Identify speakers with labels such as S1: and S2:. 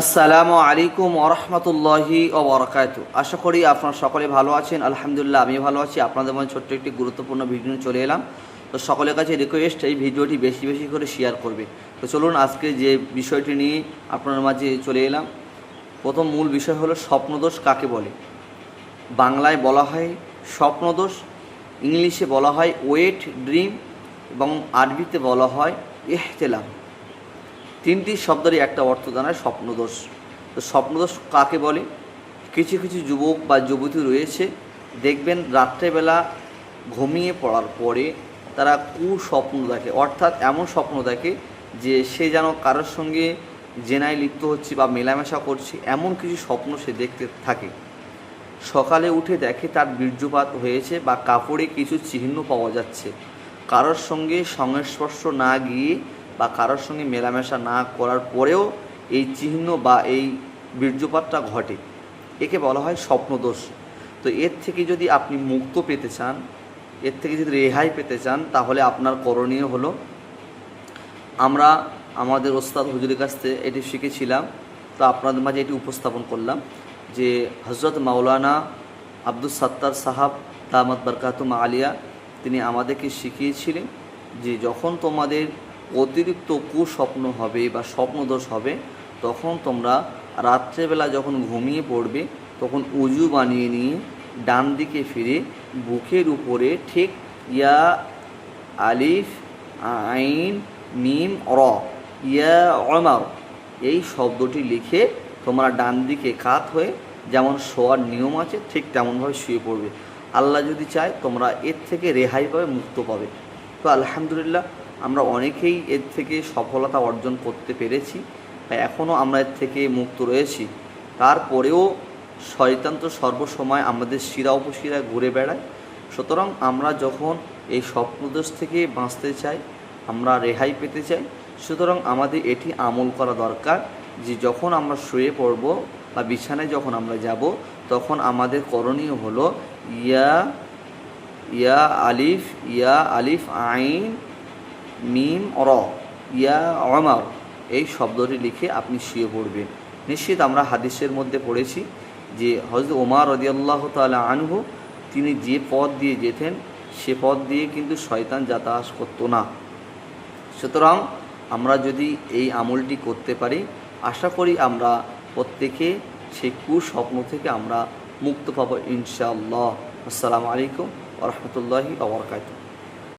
S1: আসসালামু আলাইকুম ওরহমতুল্লাহি ওবরাকাতু আশা করি আপনারা সকলে ভালো আছেন। আলহামদুলিল্লাহ আমি ভালো আছি। আপনাদের মধ্যে ছোট্ট একটি গুরুত্বপূর্ণ ভিডিও চলে এলাম। তো সকলের কাছে রিকোয়েস্ট এই ভিডিওটি বেশি বেশি করে শেয়ার করবে। তো চলুন আজকে যে বিষয়টি নিয়ে আপনার মাঝে চলে এলাম, প্রথম মূল বিষয় হলো স্বপ্নদোষ কাকে বলে? বাংলায় বলা হয় স্বপ্নদোষ, ইংলিশে বলা হয় ওয়েট, ড্রিম এবং আরবিতে বলা হয় এহতেলাম তিনটি শব্দেরই একটা অর্থ দাঁড়ায় স্বপ্নদোষ। তো স্বপ্নদোষ কাকে বলে? কিছু কিছু যুবক বা যুবতী রয়েছে, দেখবেন রাত্রেবেলা ঘুমিয়ে পড়ার পরে তারা কুস্বপ্ন দেখে, অর্থাৎ এমন স্বপ্ন দেখে যে সে যেন কারোর সঙ্গে জেনায় লিপ্ত হচ্ছে বা মেলামেশা করছে, এমন কিছু স্বপ্ন সে দেখতে থাকে। সকালে উঠে দেখে তার বীর্যপাত হয়েছে বা কাপড়ে কিছু চিহ্ন পাওয়া যাচ্ছে। কারোর সঙ্গে সংস্পর্শ না গিয়ে বা কারোর সঙ্গে মেলামেশা না করার পরেও এই চিহ্ন বা এই বীর্যপাতটা ঘটে। একে বলা হয় স্বপ্নদোষ। তো এর থেকে যদি আপনি মুক্ত পেতে চান, এর থেকে যদি রেহাই পেতে চান, তাহলে আপনার করণীয় হলো, আমরা আমাদের ওস্তাদ হুজুরের কাছ থেকে এটি শিখেছিলাম, তো আপনাদের মাঝে এটি উপস্থাপন করলাম যে হজরত মাওলানা আব্দুল সাত্তার সাহাব দামাত বরকাতুম আলিয়া, তিনি আমাদেরকে শিখিয়েছিলেন যে যখন তোমাদের অতিরিক্ত কুস্বপ্ন হবে বা স্বপ্নদোষ হবে, তখন তোমরা রাত্রেবেলা যখন ঘুমিয়ে পড়বে, তখন উজু বানিয়ে নিয়ে ডান দিকে ফিরে বুকের উপরে ঠিক ইয়া আলিফ, আইন, মিম, র, ইয়া অমার এই শব্দটি লিখে তোমরা ডান দিকে কাত হয়ে যেমন শোয়ার নিয়ম আছে, ঠিক তেমনভাবে শুয়ে পড়বে। আল্লাহ যদি চায় তোমরা এর থেকে রেহাই পাবে, মুক্ত পাবে। তো আলহামদুলিল্লাহ আমরা অনেকেই এর থেকে সফলতা অর্জন করতে পেরেছি, তাই এখনও আমরা এর থেকে মুক্ত রয়েছি। তারপরেও শয়তান তো সর্বসময় আমাদের শিরা উপশিরায় ঘুরে বেড়ায়। সুতরাং আমরা যখন এই স্বপ্নদোষ থেকে বাঁচতে চাই, আমরা রেহাই পেতে চাই, সুতরাং আমাদের এটি আমল করা দরকার যে যখন আমরা শুয়ে পড়ব বা বিছানায় যখন আমরা যাব, তখন আমাদের করণীয় হলো ইয়া ইয়া আলিফ ইয়া আলিফ আইন মিম, র, ইয়া, অমার, এই শব্দটি লিখে আপনি শুয়ে পড়বেন। নিশ্চিত আমরা হাদিসের মধ্যে পড়েছি যে হজরত ওমার রদিয়াল্লাহ তালা আনহু, তিনি যে পথ দিয়ে যেতেন, সে পথ দিয়ে কিন্তু শয়তান যাতায়াত করতো না। সুতরাং আমরা যদি এই আমলটি করতে পারি, আশা করি আমরা প্রত্যেকে সেই কুস্বপ্ন থেকে আমরা মুক্ত পাবো ইনশাআল্লাহ। আসসালামু আলাইকুম রহমতুল্লাহি আবরকাত